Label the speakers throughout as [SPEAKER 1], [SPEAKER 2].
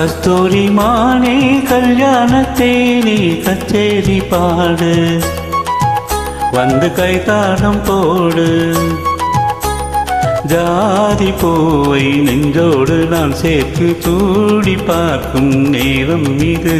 [SPEAKER 1] கஸ்தூரி மானே கல்யாணத்தேனே கச்சேரி பாடு. வந்து கைத்தாடம் போடு. ஜாதி போவை நெஞ்சோடு நான் சேர்த்து தூடி பார்க்கும் நேரம் இது.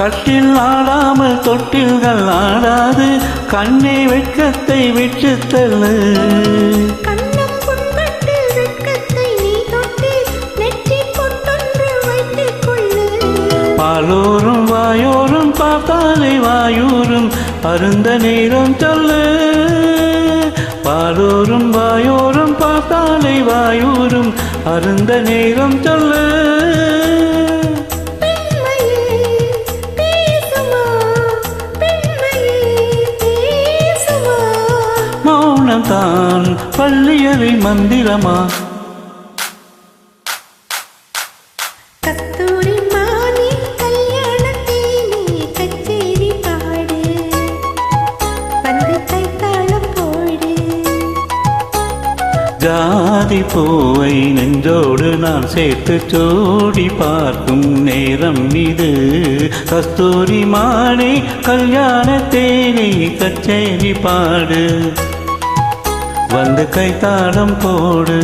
[SPEAKER 1] கட்டில் ஆடாமல் தொட்டில்கள் ஆடாது. கண்ணே வெட்கத்தை விட்டு தள்ளு. பாலோரும் வாயோரும் பார்த்தாலே வாயூரும் அருந்த நேரம் சொல்லு. பாலோரும் வாயோரும் பார்த்தாலே வாயூரும் அருந்த நேரம் சொல்லு.
[SPEAKER 2] வந்து கைத்தாளம் போடு.
[SPEAKER 1] ஜாதி பூவை நெஞ்சோடு நான் சேர்த்து சூடி பார்க்கும் நேரம் இது. கஸ்தூரி மானே கல்யாண தேனி கச்சேரி பாடு. வந்து கைத்தாளம் போடு.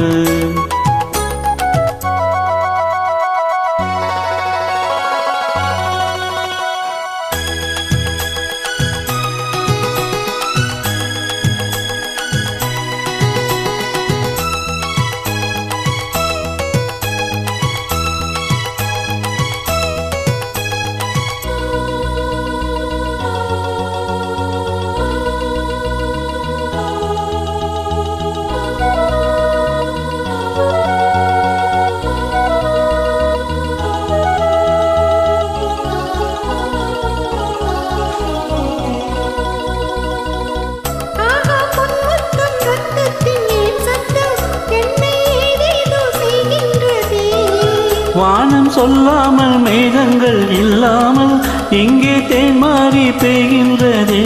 [SPEAKER 1] வானம் சொல்லாமல் மேகங்கள் இல்லாமல் இங்கே தேன் மாறி பெய்கின்றதே.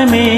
[SPEAKER 2] என்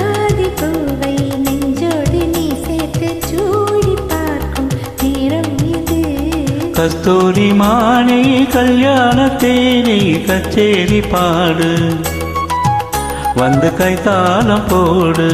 [SPEAKER 1] கஸ்தூரி மானே கல்யாண தேனை கச்சேரி பாடு. வந்து கைத்தாளம் போடு.